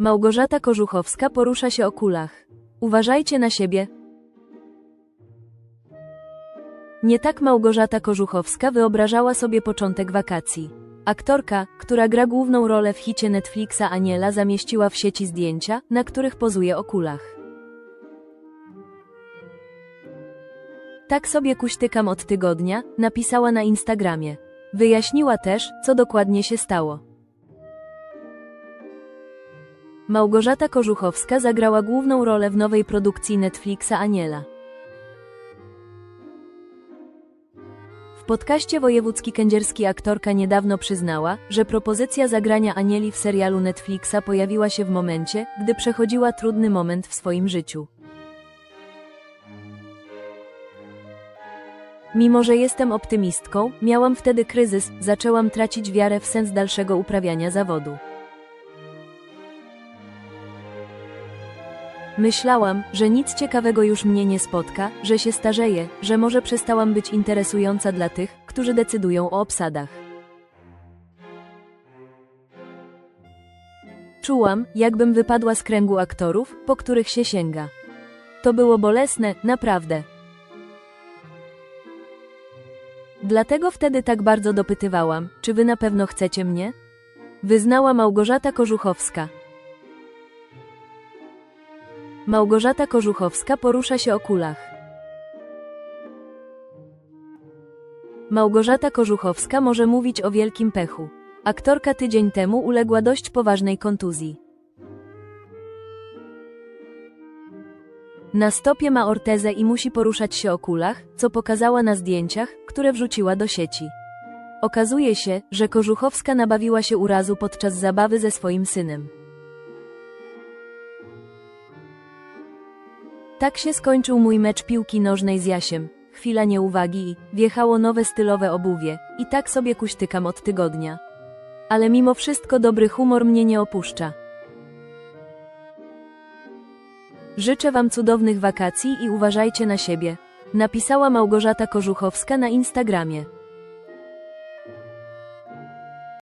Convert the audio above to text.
Małgorzata Kożuchowska porusza się o kulach. Uważajcie na siebie. Nie tak Małgorzata Kożuchowska wyobrażała sobie początek wakacji. Aktorka, która gra główną rolę w hicie Netflixa Aniela zamieściła w sieci zdjęcia, na których pozuje o kulach. Tak sobie kuśtykam od tygodnia, napisała na Instagramie. Wyjaśniła też, co dokładnie się stało. Małgorzata Kożuchowska zagrała główną rolę w nowej produkcji Netflixa Aniela. W podcaście Wojewódzki Kędzierski aktorka niedawno przyznała, że propozycja zagrania Anieli w serialu Netflixa pojawiła się w momencie, gdy przechodziła trudny moment w swoim życiu. Mimo, że jestem optymistką, miałam wtedy kryzys, zaczęłam tracić wiarę w sens dalszego uprawiania zawodu. Myślałam, że nic ciekawego już mnie nie spotka, że się starzeję, że może przestałam być interesująca dla tych, którzy decydują o obsadach. Czułam, jakbym wypadła z kręgu aktorów, po których się sięga. To było bolesne, naprawdę. Dlatego wtedy tak bardzo dopytywałam, czy wy na pewno chcecie mnie? Wyznała Małgorzata Kożuchowska. Małgorzata Kożuchowska porusza się o kulach. Małgorzata Kożuchowska może mówić o wielkim pechu. Aktorka tydzień temu uległa dość poważnej kontuzji. Na stopie ma ortezę i musi poruszać się o kulach, co pokazała na zdjęciach, które wrzuciła do sieci. Okazuje się, że Kożuchowska nabawiła się urazu podczas zabawy ze swoim synem. Tak się skończył mój mecz piłki nożnej z Jasiem. Chwila nieuwagi i wjechało nowe stylowe obuwie, i tak sobie kuśtykam od tygodnia. Ale mimo wszystko dobry humor mnie nie opuszcza. Życzę Wam cudownych wakacji i uważajcie na siebie. Napisała Małgorzata Kożuchowska na Instagramie.